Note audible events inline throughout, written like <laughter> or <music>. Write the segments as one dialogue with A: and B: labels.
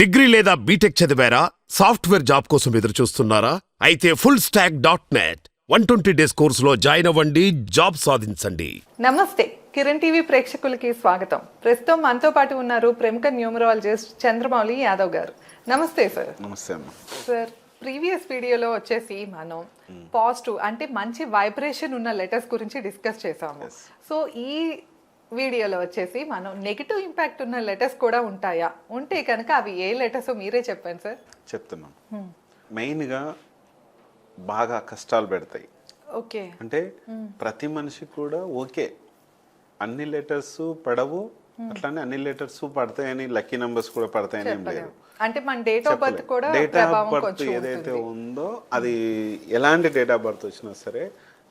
A: Degree లేదా BTech చదివారా? Software job కోసం ఎదురు చూస్తున్నారా అయితే full stack dot net one twenty days కోర్సులో జాయిన్ అవ్వండి జాబ్ సాధించండి.
B: నమస్తే. కిరణ్ టీవీ ప్రేక్షకులకి స్వాగతం. ప్రస్తుతం మనతో పాటు ఉన్నారు ప్రముఖ న్యూమరాలజిస్ట్ చంద్రమౌళి యాదవ్ గారు. నమస్తే సార్
C: నమస్తే
B: సార్ ప్రీవియస్ వీడియోలో వచ్చేసి మనం పాజిటివ్ అంటే మంచి వైబ్రేషన్ ఉన్న లెటర్స్ గురించి డిస్కస్ చేసాము. సో ఈ వీడియోలో వచ్చేసి మనం నెగిటివ్ ఇంపాక్ట్ ఉన్న లెటర్స్ కూడా ఉంటాయా? ఉంటే కనుక అవి ఏ లెటర్స్ మీరే చెప్పండి సార్
C: చెప్తున్నాను మెయిన్గా బాగా కష్టాలు పెడతాయి.
B: ఓకే.
C: అంటే ప్రతి మనిషి కూడా ఓకే. అన్ని లెటర్స్ పడవు. అట్లానే అన్ని లెటర్స్ పడతాయని లక్కీ నెంబర్స్ కూడా పడతాయని ఏం లేదు.
B: అంటే మన డేట్ ఆఫ్ బర్త్ కూడా
C: డేట్ ఆఫ్ బర్త్ ఏదైతే. ఉందో అది ఎలాంటి డేట్ ఆఫ్ బర్త్ వచ్చినా సరే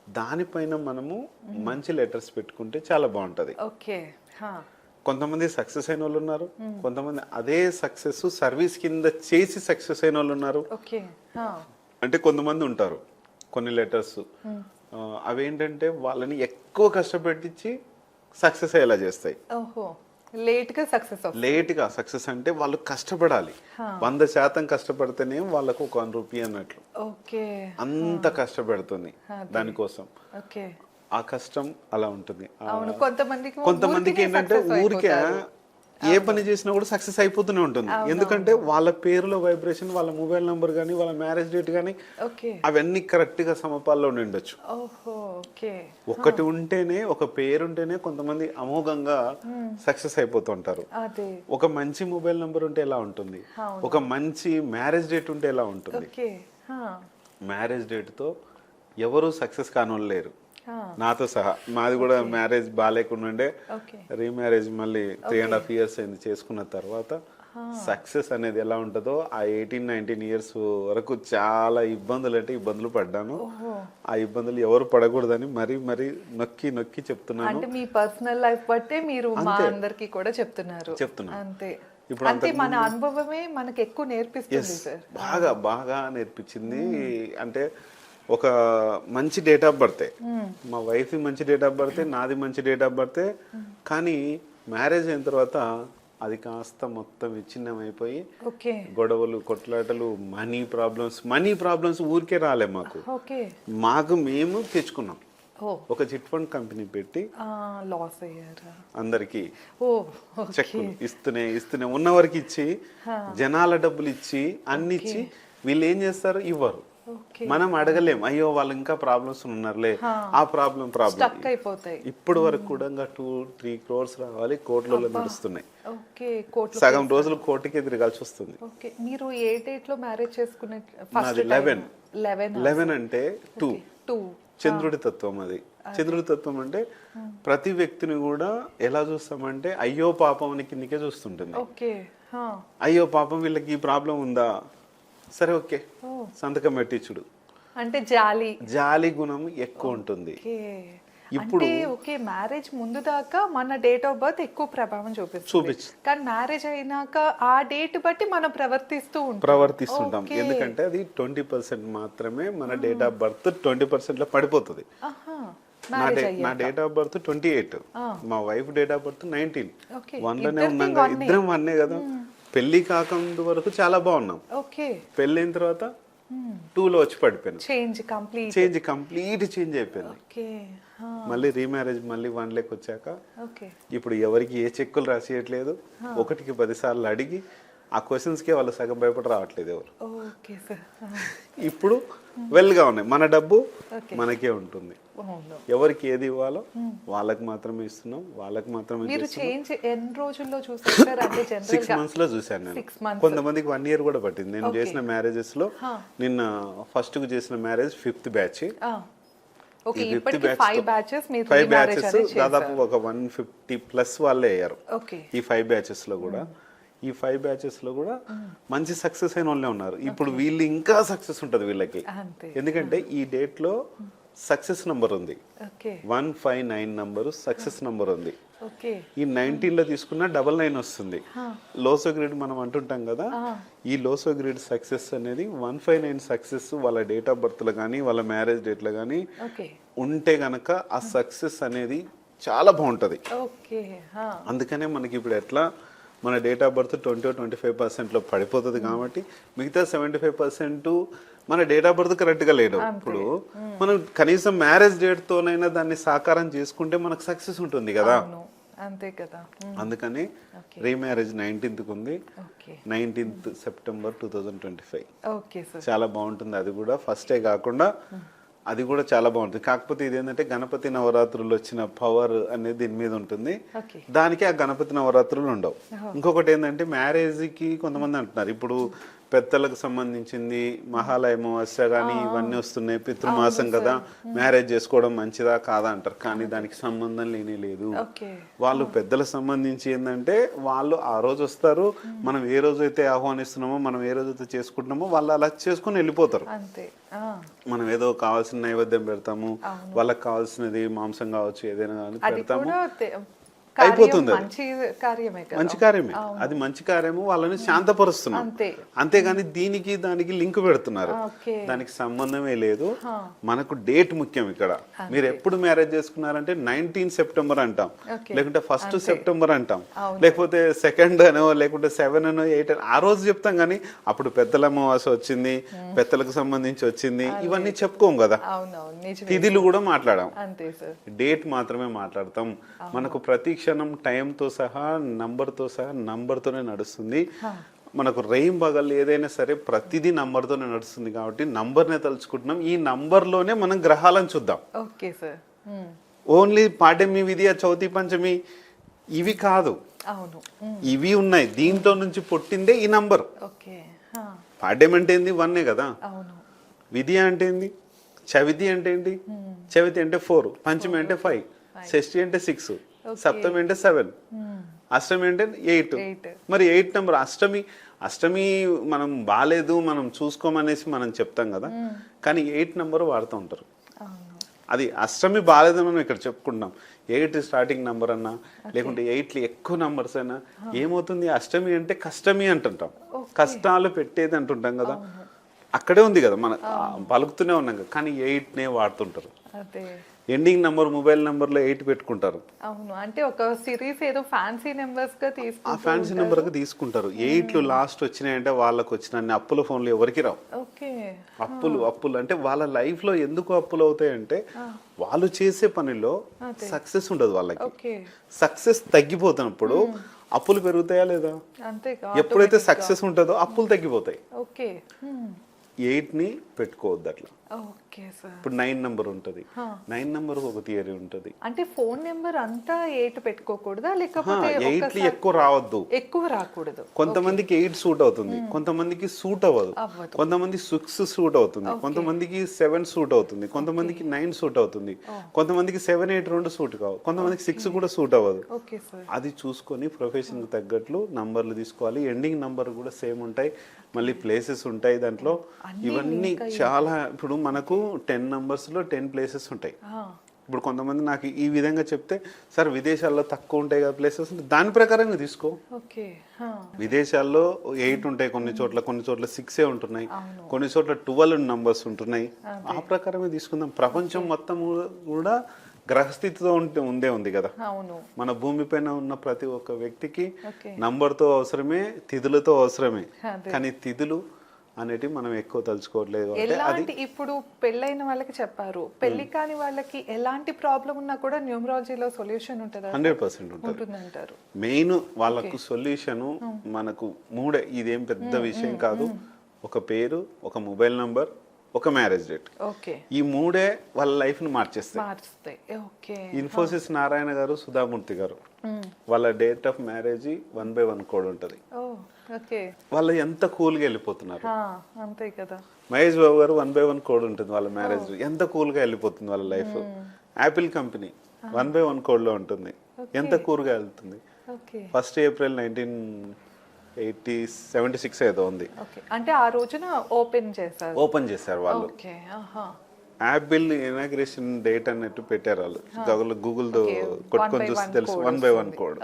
C: దానిపైన మనము మంచి లెటర్స్ పెట్టుకుంటే చాలా బాగుంటది.
B: ఓకే.
C: కొంతమంది సక్సెస్ అయిన వాళ్ళు ఉన్నారు కొంతమంది అదే సక్సెస్ సర్వీస్ కింద చేసి సక్సెస్ అయిన వాళ్ళు ఉన్నారు. అంటే కొంతమంది ఉంటారు కొన్ని లెటర్స్. అవేంటంటే వాళ్ళని ఎక్కువ కష్టపెట్టించి సక్సెస్ అయ్యేలా చేస్తాయి.
B: ఓహో లేట్గా సక్సెస్
C: లేట్గా సక్సెస్ అంటే వాళ్ళు కష్టపడాలి. వంద శాతం కష్టపడితేనే వాళ్ళకు ఒక వన్ రూపీ అన్నట్లు.
B: ఓకే.
C: అంత కష్టపెడుతుంది దానికోసం.
B: ఓకే.
C: ఆ కష్టం అలా ఉంటుంది.
B: కొంతమందికి
C: కొంతమందికి ఏంటంటే ఊరికే. ఏ పని చేసినా కూడా సక్సెస్ అయిపోతూనే ఉంటుంది. ఎందుకంటే వాళ్ళ పేరులో వైబ్రేషన్ వాళ్ళ మొబైల్ నంబర్ కానీ వాళ్ళ మ్యారేజ్ డేట్ కానీ అవన్నీ కరెక్ట్గా సమపాల్లో ఉండొచ్చు. ఒకటి ఉంటేనే ఒక పేరు ఉంటేనే కొంతమంది అమోఘంగా సక్సెస్ అయిపోతుంటారు
B: అదే.
C: ఒక మంచి మొబైల్ నంబర్ ఉంటే ఎలా ఉంటుంది? ఒక మంచి మ్యారేజ్ డేట్ ఉంటే ఎలా ఉంటుంది. మ్యారేజ్ డేట్తో ఎవరు సక్సెస్ కానోళ్ళు లేరు. నాతో సహా. మాది కూడా మ్యారేజ్ బాగాలేకుండా రీమ్యారేజ్ మళ్ళీ త్రీ అండ్ హాఫ్ ఇయర్స్ అయింది చేసుకున్న తర్వాత. సక్సెస్ అనేది ఎలా ఉంటుందో ఆ ఎయిటీన్ నైన్టీన్ ఇయర్స్ వరకు చాలా ఇబ్బందులు అంటే ఇబ్బందులు పడ్డాను. ఆ ఇబ్బందులు ఎవరు పడకూడదని మరీ మరీ నొక్కి నొక్కి చెప్తున్నాను.
B: అంటే మీ పర్సనల్ లైఫ్ బట్టే మీరు మా అందరికి కూడా చెప్తున్నారు.
C: చెప్తున్నా.
B: అంతే.
C: ఇప్పుడు
B: అంటే మన అనుభవమే మనకి ఎక్కువ నేర్పిస్తుంది
C: బాగా బాగా నేర్పించింది. అంటే ఒక మంచి డేట్ ఆఫ్ బర్తే మా వైఫ్ మంచి డేట్ ఆఫ్ బర్తే నాది మంచి డేట్ ఆఫ్ బర్తే కానీ మ్యారేజ్ అయిన తర్వాత అది కాస్త మొత్తం విచ్ఛిన్నమైపోయి గొడవలు కొట్లాటలు మనీ ప్రాబ్లమ్స్ మనీ ప్రాబ్లమ్స్ ఊరికే రాలే మాకు.
B: ఓకే
C: మాకు మేము తెచ్చుకున్నాం. ఒక చిట్ ఫండ్ కంపెనీ పెట్టి
B: లాస్ అయ్యారా?
C: అందరికి చెక్కులు ఇస్తూనే ఇస్తూనే ఉన్నవారికి ఇచ్చి జనాల డబ్బులు ఇచ్చి అన్ని ఇచ్చి వీళ్ళు ఏం చేస్తారు? ఇవ్వరు. మనం అడగలేం. అయ్యో వాళ్ళు ఇంకా ప్రాబ్లమ్స్ ఉన్నారులే. ఆ ప్రాబ్లం ప్రాబ్లం
B: అయిపోతాయి.
C: ఇప్పటి వరకు కూడా ఇంకా టూ త్రీ క్రోర్స్ రావాలి. కోట్లలో నడుస్తున్నాయి.
B: కోట్లు
C: సగం రోజులు కోటికి తిరగాల్సి వస్తుంది.
B: మీరు ఏ డేట్లో మ్యారేజ్ చేసుకునే
C: నాది 11.
B: లెవెన్
C: లెవెన్ అంటే టూ
B: టూ
C: చంద్రుడి తత్వం అది. చంద్రుడి తత్వం అంటే ప్రతి వ్యక్తిని కూడా ఎలా చూస్తామంటే అయ్యో పాపం అని కిందికే చూస్తుంటుంది. అయ్యో పాపం వీళ్ళకి ఈ ప్రాబ్లం ఉందా? సరే ఓకే. సంతకం పెట్టించుడు
B: అంటే జాలి.
C: జాలి గుణం ఎక్కువ ఉంటుంది. ఇప్పుడు-
B: ఓకే మ్యారేజ్ ముందు దాకా మన డేట్ ఆఫ్ బర్త్ ఎక్కువ ప్రభావం చూపిస్తుంది.
C: చూపించు.
B: కానీ మ్యారేజ్ అయినాక ఆ డేట్ బట్టి మనం ప్రవర్తిస్తూ ఉంటాం.
C: ప్రవర్తిస్తుంటాం. ఎందుకంటే అది ట్వంటీ పర్సెంట్ మాత్రమే మన డేట్ ఆఫ్ బర్త్ ట్వంటీ పర్సెంట్లో పడిపోతుంది. నా date of birth twenty eight మా wife date of birth nineteen
B: okay.
C: వన్లోనే
B: ఇద్దరిది
C: ఉన్నాం. ఇద్దరం వన్నే కదా. పెళ్ళి కాకముందు వరకు చాలా బాగున్నాం.
B: ఓకే.
C: పెళ్ళైన తర్వాత టూ లో వచ్చి పడిపోయాను.
B: Change complete
C: change complete change అయిపోయింది.
B: ఓకే.
C: మళ్ళీ రీమ్యారేజ్ మళ్ళీ వన్ లేక్ వచ్చాక
B: ఓకే.
C: ఇప్పుడు ఎవరికి ఏ చెక్కులు రాసియట్లేదు ఒకటికి పది సార్లు అడిగి ఆ క్వశ్చన్స్కి వాళ్ళు సగం భయపడి రావట్లేదు ఎవరు. ఇప్పుడు వెల్గా ఉన్నాయి. మన డబ్బు. మనకే ఉంటుంది. ఎవరికి ఏది ఇవ్వాలో వాళ్ళకి మాత్రమే ఇస్తున్నాం వాళ్ళకి మాత్రమే
B: మీరు చేంజ్ ఎన్ని రోజుల్లో
C: సిక్స్ మంత్స్లో చూశాను నేను. కొంతమందికి వన్ ఇయర్ కూడా పట్టింది. నేను చేసిన మ్యారేజెస్లో నిన్న ఫస్ట్కు చేసిన marriage fifth batch
B: five batches
C: దాదాపు ఒక వన్ ఫిఫ్టీ ప్లస్ వాళ్ళే అయ్యారు. ఈ ఫైవ్ బ్యాచెస్లో కూడా. ఈ ఫైవ్ బ్యాచెస్లో కూడా మంచి సక్సెస్ అయిన వాళ్ళే ఉన్నారు. ఇప్పుడు వీళ్ళు ఇంకా సక్సెస్ ఉంటది వీళ్ళకి. ఎందుకంటే ఈ డేట్లో సక్సెస్ నంబర్ ఉంది. One five nine number success number ఉంది. ఈ నైన్టీన్లో తీసుకున్న డబల్ నైన్ వస్తుంది. లోసో గ్రేడ్ మనం అంటుంటాం కదా ఈ లోసో గ్రేడ్ సక్సెస్ అనేది వన్ ఫైవ్ నైన్ సక్సెస్ వాళ్ళ డేట్ ఆఫ్ బర్త్లో కానీ వాళ్ళ మ్యారేజ్ డేట్లో కానీ ఉంటే గనక ఆ సక్సెస్ అనేది చాలా బాగుంటది. అందుకనే మనకి ఇప్పుడు ఎట్లా మన date of birth twenty twenty five పర్సెంట్లో పడిపోతుంది కాబట్టి మిగతా సెవెంటీ ఫైవ్ పర్సెంట్ మన డేట్ ఆఫ్ బర్త్ కరెక్ట్గా లేడు ఇప్పుడు మనం కనీసం మ్యారేజ్ డేట్తోనైనా దాన్ని సాకారం చేసుకుంటే మనకు సక్సెస్ ఉంటుంది కదా.
B: అంతే కదా.
C: అందుకని రీమ్యారేజ్ నైన్టీన్త్కి ఉంది. Nineteenth September two thousand twenty five
B: okay sir.
C: చాలా బాగుంటుంది. అది కూడా ఫస్టే కాకుండా అది కూడా చాలా బాగుంటుంది. కాకపోతే ఇది ఏంటంటే గణపతి నవరాత్రులు వచ్చిన పవర్ అనేది దీని మీద ఉంటుంది. దానికి ఆ గణపతి నవరాత్రులు ఉండవు. ఇంకొకటి ఏంటంటే మ్యారేజ్కి కొంతమంది అంటున్నారు. ఇప్పుడు పెద్దలకు సంబంధించింది మహాలయ అమావాస్య కానీ ఇవన్నీ వస్తున్నాయి. పితృమాసం కదా. మ్యారేజ్ చేసుకోవడం మంచిదా కాదా అంటారు. కానీ దానికి సంబంధం లేనే లేదు. వాళ్ళు పెద్దలకు సంబంధించి ఏంటంటే వాళ్ళు ఆ రోజు వస్తారు. మనం ఏ రోజు అయితే ఆహ్వానిస్తున్నామో మనం ఏ రోజు అయితే చేసుకుంటున్నామో వాళ్ళు అలా చేసుకుని వెళ్ళిపోతారు. మనం ఏదో కావాల్సిన నైవేద్యం పెడతాము. వాళ్ళకి కావాల్సినది మాంసం కావచ్చు ఏదైనా కానీ పెడతాము. అయిపోతుంది.
B: మంచి కార్యమే కదా.
C: మంచి కార్యమే. అది మంచి కార్యము వాళ్ళని శాంతపరుస్తున్నాం.
B: అంతే.
C: అంతేగాని దీనికి దానికి లింక్ పెడుతున్నారు. దానికి సంబంధమే లేదు. మనకు డేట్ ముఖ్యం ఇక్కడ. మీరు ఎప్పుడు మ్యారేజ్ చేసుకున్నారంటే నైన్టీన్ సెప్టెంబర్ అంటాం. లేకుంటే ఫస్ట్ సెప్టెంబర్ అంటాం. లేకపోతే సెకండ్ అనో లేకుంటే సెవెన్ అనో ఎయిట్ అనో ఆ రోజు చెప్తాం కానీ అప్పుడు పెద్దల అమావాస్య వచ్చింది పెద్దలకు సంబంధించి వచ్చింది ఇవన్నీ చెప్పుకోం కదా. తిథిలు కూడా మాట్లాడాం. డేట్ మాత్రమే మాట్లాడతాం. మనకు ప్రతి క్షణం టైంతో సహా నంబర్తో సహా నంబర్తోనే నడుస్తుంది. మనకు రెయిన్ బగల్ ఏదైనా సరే ప్రతిదీ నంబర్తోనే నడుస్తుంది కాబట్టి నంబర్నే తలుచుకుంటున్నాం. ఈ నంబర్లోనే మనం గ్రహాలను చూద్దాం.
B: Okay sir.
C: ఓన్లీ పాడ్యమి విధియ చౌతి పంచమి ఇవి కాదు.
B: అవును.
C: ఇవి ఉన్నాయి. దీంట్లో నుంచి పుట్టిందే ఈ నంబర్. పాడ్యం అంటే ఏంది? వన్నే కదా?
B: అవును.
C: విధి అంటే ఏంది? చవితి అంటే ఏంటి? చవితి అంటే ఫోర్. పంచమి అంటే ఫైవ్. షష్ఠి అంటే సిక్స్. సప్తమి అంటే సెవెన్. అష్టమి అంటే ఎయిట్. మరి ఎయిట్ నెంబర్ అష్టమి అష్టమి మనం బాగాలేదు మనం చూసుకోమనేసి మనం చెప్తాం కదా. కానీ ఎయిట్ నెంబర్ వాడుతూ ఉంటారు. అది అష్టమి బాగాలేదని మనం ఇక్కడ చెప్పుకుంటాం ఎయిట్ స్టార్టింగ్ నంబర్ అన్నా లేకుంటే ఎయిట్లు ఎక్కువ నంబర్స్ అయినా ఏమవుతుంది? అష్టమి అంటే కష్టమి అంటుంటాం. కష్టాలు పెట్టేది అంటుంటాం కదా. అక్కడే ఉంది కదా మన పలుకుతూనే ఉన్నాం కదా. కానీ ఎయిట్నే వాడుతుంటారు. ఎండింగ్ నంబర్ మొబైల్ నంబర్లో ఎయిట్ పెట్టుకుంటారు.
B: అవును అంటే ఒక సిరీస్ ఏదో ఫ్యాన్సీ నెంబర్స్గా
C: ఆ ఫ్యాన్సీ నెంబర్కి తీసుకుంటారు. ఎయిట్లు లాస్ట్ వచ్చినాయంటే వాళ్ళకి వచ్చిన అప్పుల ఫోన్లు ఎవరికి రావు.
B: ఓకే.
C: అప్పులు అప్పులు అంటే వాళ్ళ లైఫ్లో ఎందుకు అప్పులు అవుతాయంటే వాళ్ళు చేసే పనిలో సక్సెస్ ఉండదు వాళ్ళకి. సక్సెస్ తగ్గిపోతున్నప్పుడు అప్పులు పెరుగుతాయా లేదా? ఎప్పుడైతే సక్సెస్ ఉంటుందో అప్పులు తగ్గిపోతాయి.
B: ఓకే. మ్మ్.
C: ఎయిట్ని పెట్టుకోవద్దు అట్లా. ఇప్పుడు నైన్ నెంబర్ ఉంటుంది. నైన్ నెంబర్ ఒక థియరీ ఉంటుంది.
B: అంటే ఫోన్ నెంబర్ అంతా ఎయిట్ పెట్టుకోకూడదా? లేకపోతే ఒక్కసారి-
C: ఎక్కువ రావద్దు.
B: ఎక్కువ రాకూడదు.
C: కొంతమందికి ఎయిట్ సూట్ అవుతుంది. కొంతమందికి సూట్ అవ్వదు. కొంతమంది సిక్స్ సూట్ అవుతుంది. కొంతమందికి సెవెన్ సూట్ అవుతుంది. కొంతమందికి నైన్ సూట్ అవుతుంది. కొంతమందికి సెవెన్ ఎయిట్ రెండు సూట్ కావు. కొంతమందికి సిక్స్ కూడా సూట్ అవ్వదు. అది చూసుకొని ప్రొఫెషన్ తగ్గట్లు నంబర్లు తీసుకోవాలి. ఎండింగ్ నంబర్ కూడా సేమ్ ఉంటాయి. మళ్ళీ ప్లేసెస్ ఉంటాయి దాంట్లో. ఇవన్నీ చాలా ఇప్పుడు మనకు టెన్ నంబర్స్లో టెన్ ప్లేసెస్ ఉంటాయి. ఇప్పుడు కొంతమంది నాకు ఈ విధంగా చెప్తే సార్ విదేశాల్లో తక్కువ ఉంటాయి కదా ప్లేసెస్ దాని ప్రకారంగా తీసుకో. విదేశాల్లో ఎయిట్ ఉంటాయి కొన్ని చోట్ల కొన్ని చోట్ల సిక్సే ఉంటున్నాయి. కొన్ని చోట్ల ట్వెల్వ్ నంబర్స్ ఉంటున్నాయి. ఆ ప్రకారమే తీసుకుందాం. ప్రపంచం మొత్తం కూడా గ్రహస్థితితో ఉంటే ఉందే ఉంది కదా. మన భూమి పైన ఉన్న ప్రతి ఒక్క వ్యక్తికి నంబర్తో అవసరమే తిథులతో అవసరమే. కానీ తిథులు అనేటివి మనం ఎక్కువ తలుచుకోవట్లేదు
B: ఎలాంటి ఇప్పుడు పెళ్ళైన వాళ్ళకి చెప్పారు. పెళ్ళి కాని వాళ్ళకి ఎలాంటి ప్రాబ్లం ఉన్నా కూడా న్యూమరాలజీలో సొల్యూషన్ ఉంటుందా?
C: హండ్రెడ్ పర్సెంట్ ఉంటుంది.
B: ఉంటుందంటారు.
C: మెయిన్ వాళ్ళకు సొల్యూషన్ మనకు మూడే. ఇదేం పెద్ద విషయం కాదు. ఒక పేరు ఒక మొబైల్ నంబర్ ఒక మ్యారేజ్ డేట్
B: ఓకే
C: ఈ మూడే వాళ్ళ లైఫ్ని మార్చేస్తాయి. ఇన్ఫోసిస్ నారాయణ గారు సుధామూర్తి గారు. వాళ్ళ date of marriage one by one code ఉంటది.
B: ఓకే
C: వాళ్ళు ఎంత కూల్గా వెళ్ళిపోతున్నారు.
B: అంతే కదా.
C: మహేష్ బాబు గారు వన్ బై వన్ కోడ్ ఉంటుంది వాళ్ళ మ్యారేజ్ ఎంత కూల్గా వెళ్ళిపోతుంది వాళ్ళ life Apple company one by one కోడ్లో ఉంటుంది. ఎంత కూల్గా వెళ్తుంది. First April nineteen eighty seventy six ఏదో ఉంది.
B: ఓకే. అంటే ఆ రోజున ఓపెన్ చేశారు.
C: ఓపెన్ చేశారు వాళ్ళు. యాపిల్ ఇనాగ్రేషన్ డేట్ అన్నట్టు పెట్టారు వాళ్ళు. Google Google. కొట్టుకొని చూస్తే తెలుసు. One by one. కోడ్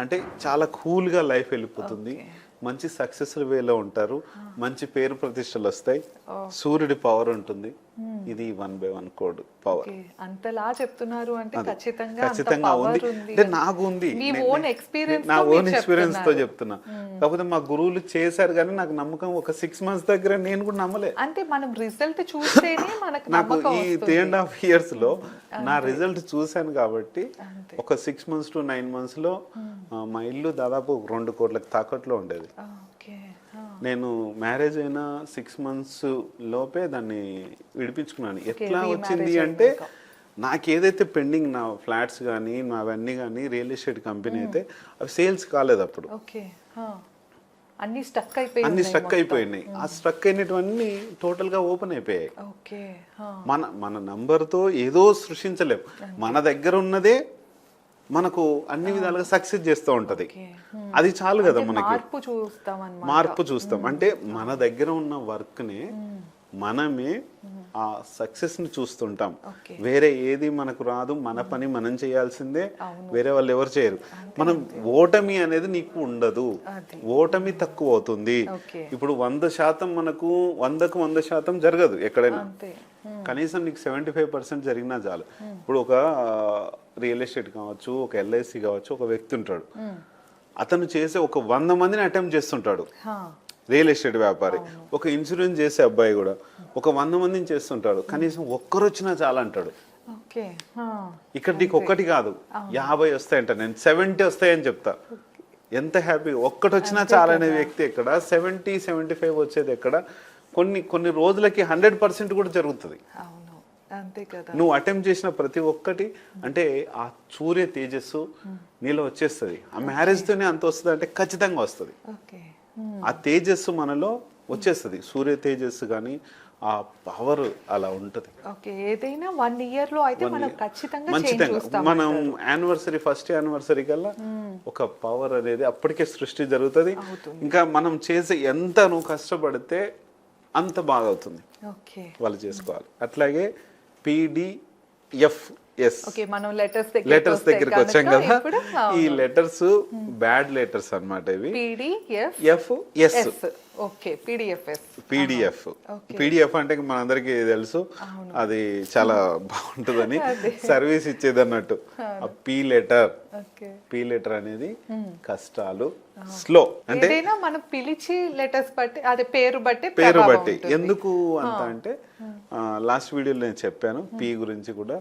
C: అంటే చాలా కూల్గా లైఫ్ వెళ్ళిపోతుంది. మంచి సక్సెస్ వేలో ఉంటారు. మంచి పేరు ప్రతిష్టలు వస్తాయి. సూర్యుడి పవర్ ఉంటుంది. ఇది one by one code power.
B: అంతలా చెప్తున్నారు అంటే ఖచ్చితంగా
C: ఖచ్చితంగా ఉంది. అంటే నాకు ఉంది.
B: మీ
C: నే-
B: ఓన్
C: ఎక్స్పీరియన్స్తో చెప్తున్నా. కాకపోతే మా గురువులు చేశారు కానీ నాకు నమ్మకం ఒక సిక్స్ మంత్స్ దగ్గర నేను కూడా నమ్మలే.
B: అంటే మనం రిజల్ట్ చూస్తేనే మనకు
C: నాకు ఈ త్రీ అండ్ హాఫ్ ఇయర్స్లో నా రిజల్ట్ చూశాను కాబట్టి ఒక సిక్స్ మంత్స్ టు నైన్ మంత్స్లో మా ఇల్లు దాదాపు రెండు కోట్లకు తాకట్లో ఉండేది. నేను మ్యారేజ్ అయిన సిక్స్ మంత్స్ లోపే దాన్ని విడిపించుకున్నాను. ఎట్లా వచ్చింది అంటే నాకు ఏదైతే పెండింగ్ నా ఫ్లాట్స్ కానీ నా అవన్నీ కానీ రియల్ ఎస్టేట్ కంపెనీ అయితే అవి సేల్స్ కాలేదు అప్పుడు.
B: అన్ని స్టక్ అయిపోయి
C: అన్ని స్ట్రక్ అయిపోయినాయి. ఆ స్ట్రక్ అయినటువన్నీ టోటల్గా ఓపెన్ అయిపోయాయి.
B: ఓకే
C: మన మన నంబర్తో ఏదో సృష్టించలేం. మన దగ్గర ఉన్నదే మనకు అన్ని విధాలుగా సక్సెస్ చేస్తూ ఉంటది. అది చాలు కదా మనకి.
B: మార్పు చూస్తాం అన్నమాట
C: మార్పు చూస్తాం. అంటే మన దగ్గర ఉన్న వర్క్ని మనమే ఆ సక్సెస్ని చూస్తుంటాం. వేరే ఏది మనకు రాదు మన పని మనం చేయాల్సిందే వేరే వాళ్ళు ఎవరు చేయరు. మనం ఓటమి అనేది నీకు ఉండదు. ఓటమి తక్కువ అవుతుంది. ఇప్పుడు వంద శాతం మనకు వందకు వంద శాతం జరగదు ఎక్కడైనా. కనీసం నీకు సెవెంటీ ఫైవ్ పర్సెంట్ జరిగినా చాలు. ఇప్పుడు ఒక రియల్ ఎస్టేట్ కావచ్చు ఒక ఎల్ఐసి కావచ్చు ఒక వ్యక్తి ఉంటాడు. అతను చేసే ఒక వంద మందిని అటెంప్ట్ చేస్తుంటాడు. రియల్ ఎస్టేట్ వ్యాపారి. ఒక ఇన్సూరెన్స్ చేసే అబ్బాయి కూడా ఒక వంద మందిని చేస్తుంటాడు. కనీసం ఒక్కరు వచ్చినా చాలా అంటాడు. ఇక్కడ నీకు ఒక్కటి కాదు. యాభై వస్తాయంట. నేను సెవెంటీ వస్తాయని చెప్తా. ఎంత హ్యాపీ. ఒక్కటి వచ్చినా చాలా అనే వ్యక్తి ఎక్కడ? సెవెంటీ సెవెంటీ ఫైవ్ వచ్చేది ఎక్కడ? కొన్ని కొన్ని రోజులకి హండ్రెడ్ పర్సెంట్ కూడా జరుగుతుంది. నువ్వు అటెంప్ట్ చేసిన ప్రతి ఒక్కటి అంటే ఆ సూర్య తేజస్సు నీలో వచ్చేస్తుంది. ఆ మ్యారేజ్ తోనే అంత వస్తుంది అంటే ఖచ్చితంగా వస్తుంది.
B: ఓకే.
C: ఆ తేజస్సు మనలో వచ్చేస్తుంది. సూర్య తేజస్సు కానీ ఆ పవర్ అలా ఉంటది.
B: ఏదైనా వన్ ఇయర్లో అయితే మనం ఖచ్చితంగా
C: మనం యానివర్సరీ ఫస్ట్ యానివర్సరీ కల్లా ఒక పవర్ అనేది అప్పటికే సృష్టి జరుగుతుంది. ఇంకా మనం చేసే ఎంత నువ్వు కష్టపడితే అంత బాగా అవుతుంది.
B: ఓకే.
C: వాళ్ళు చేసుకోవాలి. అట్లాగే
B: మనం లెటర్స్ దగ్గర
C: లెటర్స్ దగ్గరికి వచ్చాం కదా. ఈ లెటర్స్ బ్యాడ్ లెటర్స్ అన్నమాట ఇవి. ఎఫ్ ఎస్ పీడిఎఫ్ పీడిఎఫ్ అంటే మనందరికి తెలుసు. అది చాలా బాగుంటుందని <laughs> సర్వీస్ ఇచ్చేది అన్నట్టు పీ లెటర్ పీ లెటర్ అనేది కష్టాలు. స్లో అంటే
B: మనం పిలిచి లెటర్స్ బట్టి అదే పేరు బట్టి
C: పేరు బట్టి. ఎందుకు అంత అంటే లాస్ట్ వీడియోలో నేను చెప్పాను. పి గురించి కూడా.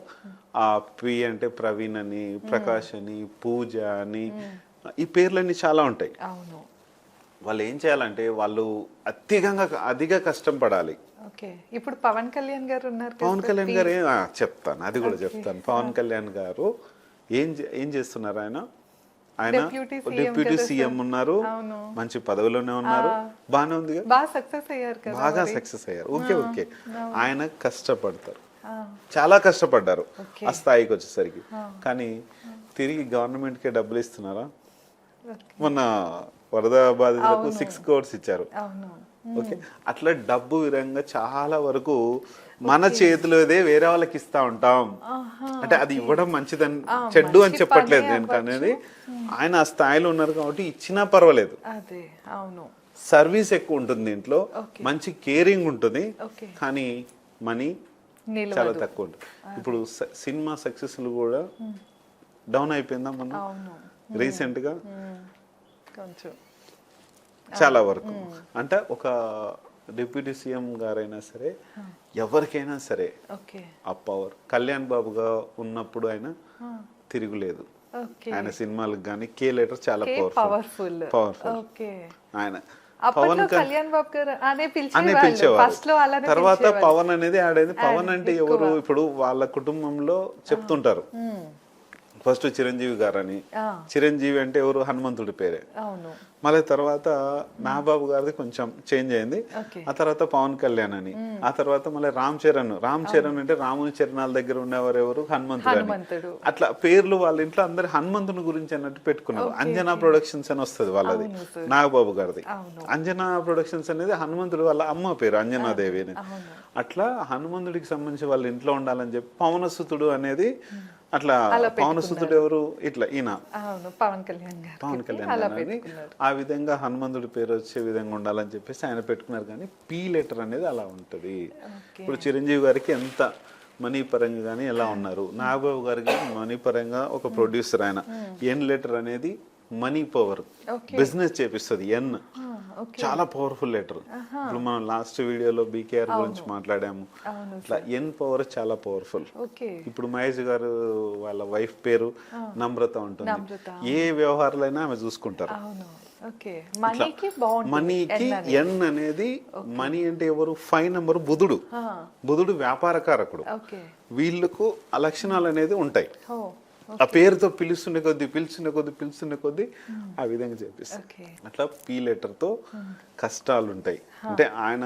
C: ఆ పి అంటే ప్రవీణ్ అని ప్రకాష్ అని పూజ అని ఈ పేర్లన్నీ చాలా ఉంటాయి. వాళ్ళు ఏం చేయాలంటే వాళ్ళు అత్యధికంగా అధిక కష్టం పడాలి.
B: ఓకే. ఇప్పుడు పవన్ కళ్యాణ్ గారు ఉన్నారు
C: పవన్ కళ్యాణ్ గారు చెప్తాను. అది కూడా చెప్తాను. పవన్ కళ్యాణ్ గారు ఏం ఏం చేస్తున్నారు ఆయన? ఆయన డిప్యూటీ సీఎం ఉన్నారు. మంచి పదవిలోనే ఉన్నారు. బానే ఉంది కదా?
B: బాగా సక్సెస్ అయ్యారు
C: బాగా సక్సెస్ అయ్యారు. Okay okay. ఆయన కష్టపడతారు. చాలా కష్టపడ్డారు. ఆ స్థాయికి వచ్చేసరికి. కానీ తిరిగి గవర్నమెంట్ కే డబ్బులు ఇస్తున్నారా. మొన్న వరద బాధితులకు సిక్స్ కోర్స్ ఇచ్చారు. ఓకే. అట్లా డబ్బు విధంగా చాలా వరకు మన చేతిలోదే వేరే వాళ్ళకి ఇస్తా ఉంటాం. అంటే అది ఇవ్వడం మంచిదని చెడ్డు అని చెప్పట్లేదు నేను అనేది ఆయన ఆ స్థాయిలో ఉన్నారు కాబట్టి ఇచ్చినా పర్వాలేదు. సర్వీస్ ఎక్కువ ఉంటుంది దీంట్లో. మంచి కేరింగ్ ఉంటుంది. కానీ మనీ చాలా తక్కువ ఉంటుంది. ఇప్పుడు సినిమా సక్సెస్ కూడా డౌన్ అయిపోయిందా
B: అవును.
C: రీసెంట్గా
B: కొంచెం.
C: చాలా వరకు. అంటే ఒక డిప్యూటీ సీఎం గారైనా సరే ఎవరికైనా సరే ఆ పవర్. కళ్యాణ్ బాబుగా ఉన్నప్పుడు ఆయన తిరుగులేదు. ఆయన సినిమాలకు కానీ కే లెటర్ చాలా పవర్ఫుల్.
B: పవర్ఫుల్.
C: ఆయన పవన్ కళ్యాణ్
B: బాబు గారు అనే
C: పిలిచేవారు.
B: ఫస్ట్లో అలానే
C: తర్వాత. పవన్ అనేది యాడ్ అయింది పవన్ అంటే ఎవరు? ఇప్పుడు వాళ్ళ కుటుంబంలో చెప్తుంటారు. ఫస్ట్ చిరంజీవి గారని. చిరంజీవి అంటే ఎవరు? హనుమంతుడి పేరే. మళ్ళీ తర్వాత నాగబాబు గారిది కొంచెం చేంజ్ అయింది. ఆ తర్వాత పవన్ కళ్యాణ్ అని. ఆ తర్వాత మళ్ళీ రామ్ చరణ్. రామ్ చరణ్ అంటే రాముని చరణాల దగ్గర ఉండేవారు ఎవరు? హనుమంతుడు అట్లా పేర్లు వాళ్ళ ఇంట్లో అందరు హనుమంతుని గురించి అన్నట్టు పెట్టుకున్నారు. అంజనా ప్రొడక్షన్స్ అని వస్తుంది వాళ్ళది. నాగబాబు గారిది. అంజనా ప్రొడక్షన్స్ అనేది హనుమంతుడు వాళ్ళ అమ్మ పేరు అంజనాదేవి అని. అట్లా హనుమంతుడికి సంబంధించి వాళ్ళ ఇంట్లో ఉండాలని చెప్పి పవనసుతుడు అనేది అట్లా
B: అలా
C: పవన సుతుడు ఎవరు ఇట్లా ఈయన.
B: పవన్ కళ్యాణ్
C: పవన్ కళ్యాణ్ ఆ విధంగా హనుమంతుడి పేరు వచ్చే విధంగా ఉండాలని చెప్పేసి ఆయన పెట్టుకున్నారు. కానీ పీ లెటర్ అనేది అలా ఉంటది. ఇప్పుడు చిరంజీవి గారికి ఎంత మనీ పరంగా కానీ ఎలా ఉన్నారు? నాగబాబు గారికి మనీ పరంగా ఒక ప్రొడ్యూసర్ ఆయన. ఎన్ లెటర్ అనేది మనీ పవర్. బిజినెస్ చేపిస్తుంది ఎన్. చాలా పవర్ఫుల్ లెటర్ ఇప్పుడు మనం లాస్ట్ వీడియోలో బీకేఆర్ గురించి మాట్లాడాము. ఇట్లా ఎన్ పవర్ చాలా పవర్ఫుల్ ఇప్పుడు మహేష్ గారు వాళ్ళ వైఫ్ పేరు నమ్రత ఉంటుంది. ఏ వ్యవహారాలైనా ఆమె చూసుకుంటారు.
B: మనీకి.
C: ఎన్ అనేది. మనీ అంటే ఎవరు? ఫైవ్ నెంబర్ బుధుడు. బుధుడు వ్యాపారకారకుడు. వీళ్ళకు ఆ లక్షణాలు అనేది ఉంటాయి. ఆ పేరుతో పిలుస్తున్న కొద్దీ పిలుస్తున్న కొద్దీ పిలుస్తున్న కొద్దీ ఆ విధంగా చేపిస్తారు
B: ఓకే
C: అట్లా పీ లెటర్తో కష్టాలు ఉంటాయి అంటే ఆయన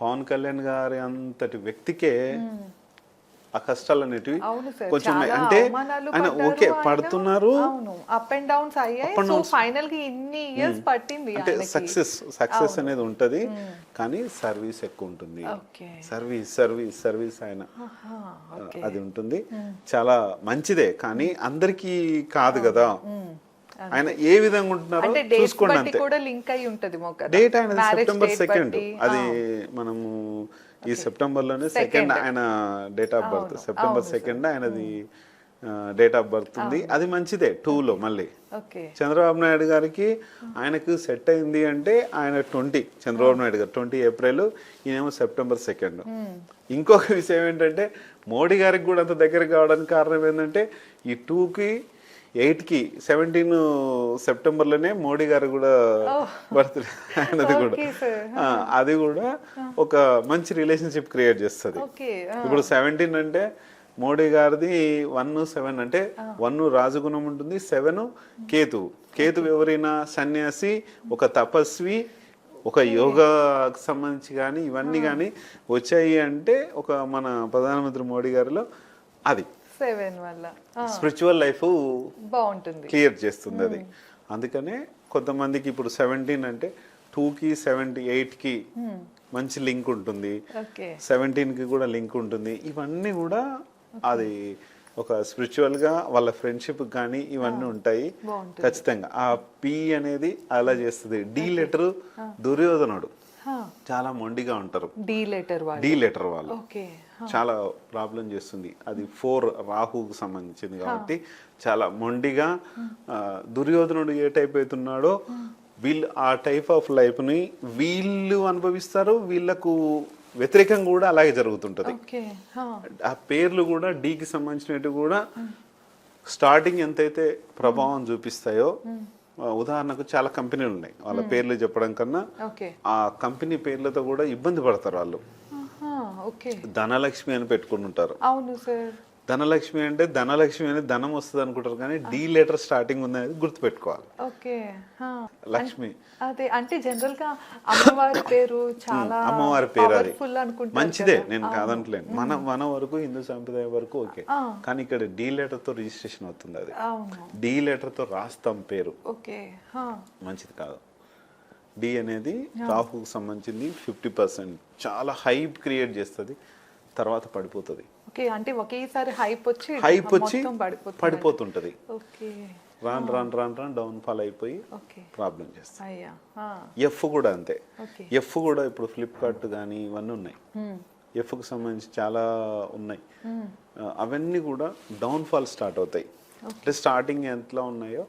C: పవన్ కళ్యాణ్ గారి అంతటి వ్యక్తికే ఆ కష్టాలు అనేటివి కొంచెం అంటే ఆయన ఓకే. పడుతున్నారు.
B: అప్ అండ్ డౌన్స్ అయ్యాయి. ఫైనల్గా ఇన్ని ఇయర్స్ పట్టింది
C: అంటే. సక్సెస్ సక్సెస్ అనేది ఉంటది కానీ సర్వీస్ ఎక్కువ ఉంటుంది. సర్వీస్ సర్వీస్ సర్వీస్ ఆయన. అది ఉంటుంది. చాలా మంచిదే కానీ అందరికీ కాదు కదా. ఆయన ఏ విధంగా ఉంటున్నారో చూసుకోండి అంతే.
B: కూడా లింక్ అయి ఉంటది
C: డేట్ ఆయన సెప్టెంబర్ సెకండ్. అది మనము ఈ సెప్టెంబర్లోనే సెకండ్ ఆయన date of birth September second ఆయనది డేట్ ఆఫ్ బర్త్ ఉంది. అది మంచిదే టూ లో మళ్ళీ. చంద్రబాబు నాయుడు గారికి ఆయనకు సెట్ అయింది అంటే ఆయన ట్వంటీ చంద్రబాబు నాయుడు గారు ట్వంటీ ఏప్రిల్ ఈయనేమో సెప్టెంబర్ సెకండ్ ఇంకొక విషయం ఏంటంటే మోడీ గారికి కూడా అంత దగ్గర కావడానికి కారణం ఏంటంటే ఈ టూకి ఎయిట్కి సెవెంటీన్ సెప్టెంబర్లోనే మోడీ గారు కూడా బర్త్డే ఆయనది కూడా. అది కూడా ఒక మంచి రిలేషన్షిప్ క్రియేట్ చేస్తుంది. ఇప్పుడు సెవెంటీన్ అంటే మోడీ గారిది వన్ సెవెన్ అంటే వన్ రాజగుణం ఉంటుంది సెవెన్ కేతు. కేతు ఎవరైనా సన్యాసి ఒక తపస్వి ఒక యోగాకు సంబంధించి కానీ ఇవన్నీ కానీ వచ్చాయి అంటే ఒక మన ప్రధానమంత్రి మోడీ గారిలో అది.
B: సెవెన్ వల్ల.
C: స్పిరిచువల్ లైఫ్
B: బాగుంటుంది.
C: క్లియర్ చేస్తుంది అది. అందుకనే కొంతమందికి ఇప్పుడు సెవెంటీన్ అంటే టూకి సెవెంటీ ఎయిట్కి మంచి లింక్ ఉంటుంది.
B: ఓకే.
C: సెవెంటీన్కి కూడా లింక్ ఉంటుంది. ఇవన్నీ కూడా అది ఒక స్పిరిచువల్గా వాళ్ళ ఫ్రెండ్షిప్ కానీ ఇవన్నీ ఉంటాయి. ఖచ్చితంగా. ఆ పి అనేది అలా చేస్తుంది. డి లెటర్ దుర్యోధనుడు. చాలా మొండిగా ఉంటారు.
B: డి లెటర్ వాళ్ళు.
C: డి లెటర్ వాళ్ళు.
B: ఓకే.
C: చాలా ప్రాబ్లం చేస్తుంది. అది ఫోర్ రాహుకు సంబంధించింది కాబట్టి చాలా మొండిగా దుర్యోధనుడు ఏ టైప్ అవుతున్నాడో వీళ్ళు ఆ టైప్ ఆఫ్ లైఫ్ని వీళ్ళు అనుభవిస్తారు వీళ్ళకు వ్యతిరేకంగా కూడా అలాగే జరుగుతుంటది. ఆ పేర్లు కూడా డీకి సంబంధించినట్టు కూడా స్టార్టింగ్ ఎంతైతే ప్రభావం చూపిస్తాయో ఉదాహరణకు చాలా కంపెనీలు ఉన్నాయి. వాళ్ళ పేర్లు చెప్పడం కన్నా ఆ కంపెనీ పేర్లతో కూడా ఇబ్బంది పడతారు వాళ్ళు. ధనలక్ష్మి అని పెట్టుకుని ఉంటారు.
B: అవును సార్.
C: ధనలక్ష్మి అంటే ధనలక్ష్మి అని ధనం వస్తుంది అనుకుంటారు కానీ డి లెటర్ స్టార్టింగ్ ఉంది అనేది గుర్తుపెట్టుకోవాలి.
B: ఓకే.
C: లక్ష్మి.
B: అదే అంటే జనరల్గా అమ్మవారి పేరు చాలా
C: అమ్మవారి పేరు అది. మంచిదే. నేను కాదంటలేను. మన మన వరకు హిందూ సంప్రదాయం వరకు ఓకే. కానీ ఇక్కడ డి లెటర్తో రిజిస్ట్రేషన్ అవుతుంది అది. డి లెటర్తో రాస్తాం పేరు.
B: ఓకే.
C: మంచిది కాదు. డి అనేది రాహుకు సంబంధించింది ఫిఫ్టీ పర్సెంట్. చాలా హైప్ క్రియేట్ చేస్తుంది తర్వాత పడిపోతుంది.
B: ఓకే అంటే ఒకేసారి హైప్ వచ్చి
C: హైప్ వచ్చి పడిపోతుంటది.
B: ఓకే.
C: రాన్ రాన్ రాన్ రాన్ డౌన్ ఫాల్ అయిపోయి
B: ఓకే.
C: ప్రాబ్లం చేస్తుంది.
B: అయ్యా. ఆ.
C: ఎఫ్ కూడా అంతే. ఎఫ్ కూడా ఇప్పుడు ఫ్లిప్కార్ట్ కానీ ఇవన్నీ ఉన్నాయి. ఎఫ్కి సంబంధించి చాలా ఉన్నాయి. ఆ, అవన్నీ కూడా డౌన్ ఫాల్ స్టార్ట్ అవుతాయి. అంటే స్టార్టింగ్ ఎంతలా ఉన్నాయో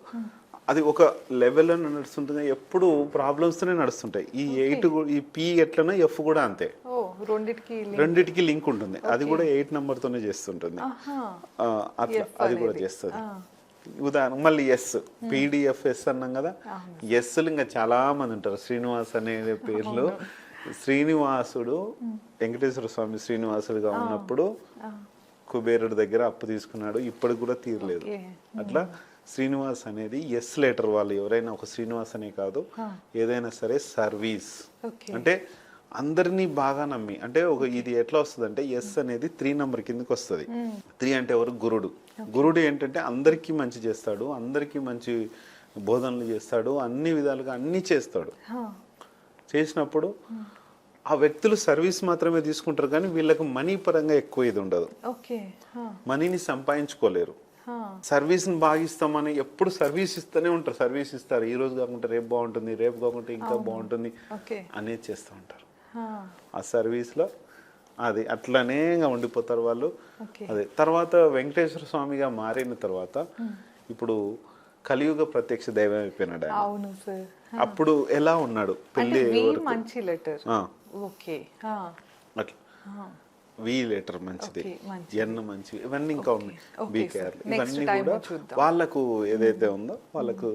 C: అది ఒక లెవెల్లో నడుస్తుంటుంది. ఎప్పుడు ప్రాబ్లమ్స్తోనే నడుస్తుంటాయి. ఈ ఎయిట్ ఈ పి ఎట్లనో ఎఫ్ కూడా అంతే.
B: రెండిటికి
C: లింక్ ఉంటుంది. అది కూడా ఎయిట్ తోనే చేస్తుంటుంది. అట్లా అది కూడా. చేస్తుంది. ఉదాహరణ మళ్ళీ ఎస్ పీడిఎఫ్ ఎస్ అన్నాం కదా. ఎస్లు ఇంకా చాలా మంది ఉంటారు. శ్రీనివాస్ అనే పేర్లు. శ్రీనివాసుడు వెంకటేశ్వర స్వామి శ్రీనివాసుడుగా ఉన్నప్పుడు కుబేరుడి దగ్గర అప్పు తీసుకున్నాడు. ఇప్పటికి కూడా తీరలేదు. అట్లా? శ్రీనివాస్ అనేది ఎస్ లెటర్ వాళ్ళు ఎవరైనా ఒక శ్రీనివాస్ అనే కాదు ఏదైనా సరే సర్వీస్. అంటే అందరినీ బాగా నమ్మి అంటే ఒక ఇది ఎట్లా వస్తుంది అంటే ఎస్ అనేది త్రీ నంబర్ కిందకి వస్తుంది. త్రీ అంటే ఎవరు? గురుడు. గురుడు ఏంటంటే అందరికీ మంచి చేస్తాడు అందరికీ మంచి బోధనలు చేస్తాడు అన్ని విధాలుగా అన్ని చేస్తాడు. చేసినప్పుడు ఆ వ్యక్తులు సర్వీస్ మాత్రమే తీసుకుంటారు కానీ వీళ్ళకి మనీ పరంగా ఎక్కువ ఇది ఉండదు. మనీని సంపాదించుకోలేరు. సర్వీస్ని బాగా ఇస్తామని ఎప్పుడు సర్వీస్ ఇస్తూనే ఉంటారు. సర్వీస్ ఇస్తారు. ఈ రోజు కాకుండా రేపు బాగుంటుంది రేపు కాకుండా ఇంకా బాగుంటుంది అనేది చేస్తూ ఉంటారు. ఆ సర్వీస్లో అది అట్లనే ఉండిపోతారు వాళ్ళు. అదే తర్వాత వెంకటేశ్వర స్వామిగా మారిన తర్వాత ఇప్పుడు కలియుగ ప్రత్యక్ష దైవం అయిపోయినాడు
B: అవును సార్.
C: అప్పుడు ఎలా ఉన్నాడు? పెళ్ళి
B: మంచి లెటర్. ఓకే.
C: అట్లా. వి లెటర్ మంచిది. ఎన్ మంచిది ఇవన్నీ ఇంకా ఉన్నాయి. బి. కేర్ ఇవన్నీ కూడా. వాళ్ళకు ఏదైతే ఉందో వాళ్ళకు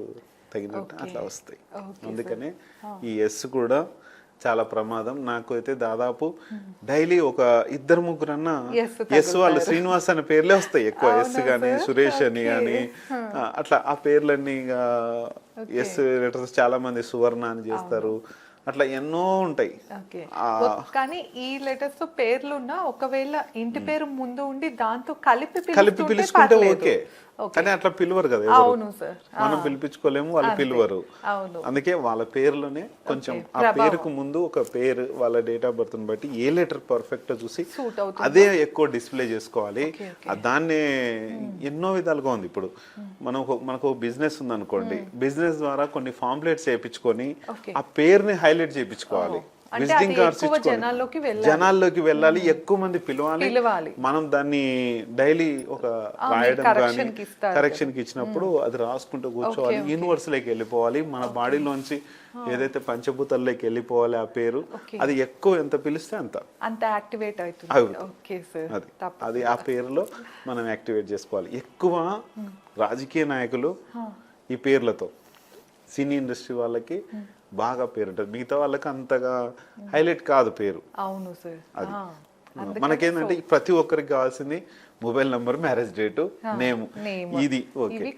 C: తగినట్టు. అట్లా వస్తాయి. అందుకనే ఈ ఎస్ కూడా చాలా ప్రమాదం. నాకు అయితే దాదాపు డైలీ ఒక ఇద్దరు ముగ్గురన్నా ఎస్ వాళ్ళు శ్రీనివాస్ అనే పేర్లే వస్తాయి. ఎక్కువ ఎస్
B: sir?
C: సురేష్ అని ఆ, అట్లా ఆ పేర్లన్నీ ఎస్ లెటర్స్ చాలా మంది సువర్ణ అని చేస్తారు. అట్లా ఎన్నో ఉంటాయి.
B: కానీ ఈ లెటర్స్తో పేర్లు ఉన్నా ఒకవేళ ఇంటి పేరు ముందు ఉండి దాంతో కలిపి
C: కలిపి పిలుచుకుంటే ఓకే. కానీ అట్లా పిలువరు కదా.
B: అవును సార్.
C: మనం పిలిపించుకోలేము వాళ్ళు. పిలువరు.
B: అవును.
C: అందుకే వాళ్ళ పేర్లోనే కొంచెం. ఆ. పేరుకు ముందు ఒక పేరు వాళ్ళ డేట్ ఆఫ్ బర్త్ బట్టి ఏ లెటర్ పర్ఫెక్ట్ చూసి అదే ఎక్కువ డిస్ప్లే చేసుకోవాలి. దాన్నే ఎన్నో విధాలుగా ఉంది ఇప్పుడు. మనం ఒక- మనకు బిజినెస్ ఉంది అనుకోండి బిజినెస్ ద్వారా కొన్ని ఫాంప్లెట్స్ చేయించుకొని. ఆ పేరుని హైలైట్ చేయించుకోవాలి. విజిటింగ్ కార్డ్స్
B: జనాల్లోకి వెళ్ళాలి.
C: జనాల్లోకి వెళ్ళాలి ఎక్కువ మంది పిలవాలి. మనం దాన్ని డైలీ ఒక రాయడం కానీ కరెక్షన్కి ఇచ్చినప్పుడు అది రాసుకుంటూ కూర్చోవాలి. యూనివర్స్లోకి వెళ్ళిపోవాలి. మన బాడీలోంచి ఏదైతే పంచభూతాల్లోకి వెళ్ళిపోవాలి ఆ పేరు. అది ఎక్కువ ఎంత పిలిస్తే అంత.
B: అంత యాక్టివేట్ అవుతుంది.
C: అవుతుంది.
B: ఓకే సార్
C: అది. అది ఆ పేరులో మనం యాక్టివేట్ చేసుకోవాలి. ఎక్కువ రాజకీయ నాయకులు ఈ పేర్లతో సినీ ఇండస్ట్రీ వాళ్ళకి బాగా పేరు ఉంటుంది. మిగతా వాళ్ళకి అంతగా హైలైట్ కాదు పేరు.
B: అవును సార్.
C: అది. మనకేంటంటే ప్రతి ఒక్కరికి కావాల్సింది mobile number marriage date name. ఇది ఓకే.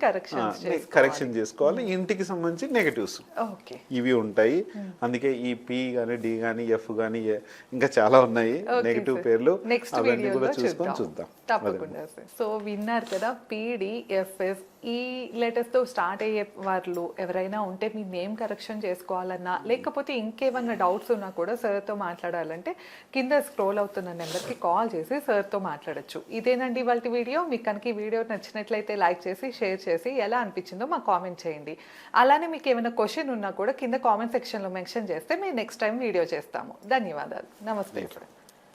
C: కరెక్షన్ చేసుకోవాలి. ఇంటికి సంబంధించి నెగటివ్స్
B: ఓకే.
C: ఇవి ఉంటాయి. అందుకే ఈ పి గానీ డి గానీ ఎఫ్ గానీ ఏ ఇంకా చాలా ఉన్నాయి. నెగటివ్ పేర్లు.
B: నెక్స్ట్
C: అవన్నీ కూడా చూసుకొని
B: చూద్దాం. తప్పకుండా సో విన్నారు కదా పీడిఎఫ్ఎస్ ఈ లెటర్స్తో స్టార్ట్ అయ్యే వాళ్ళు ఎవరైనా ఉంటే మీ నేమ్ కరెక్షన్ చేసుకోవాలన్నా లేకపోతే ఇంకేమన్నా డౌట్స్ ఉన్నా కూడా సార్తో మాట్లాడాలంటే కింద స్క్రోల్ అవుతున్న నెంబర్కి కాల్ చేసి సార్తో మాట్లాడచ్చు మాట్లాడొచ్చు. ఇదేనండి ఇవాళ వీడియో. మీకు కనుక ఈ వీడియో నచ్చినట్లయితే లైక్ చేసి షేర్ చేసి ఎలా అనిపించిందో మాకు కామెంట్ చేయండి. అలానే మీకు ఏమైనా క్వశ్చన్ ఉన్నా కూడా కింద కామెంట్ సెక్షన్లో మెన్షన్ చేస్తే మేము నెక్స్ట్ టైం వీడియో చేస్తాము. ధన్యవాదాలు. నమస్తే.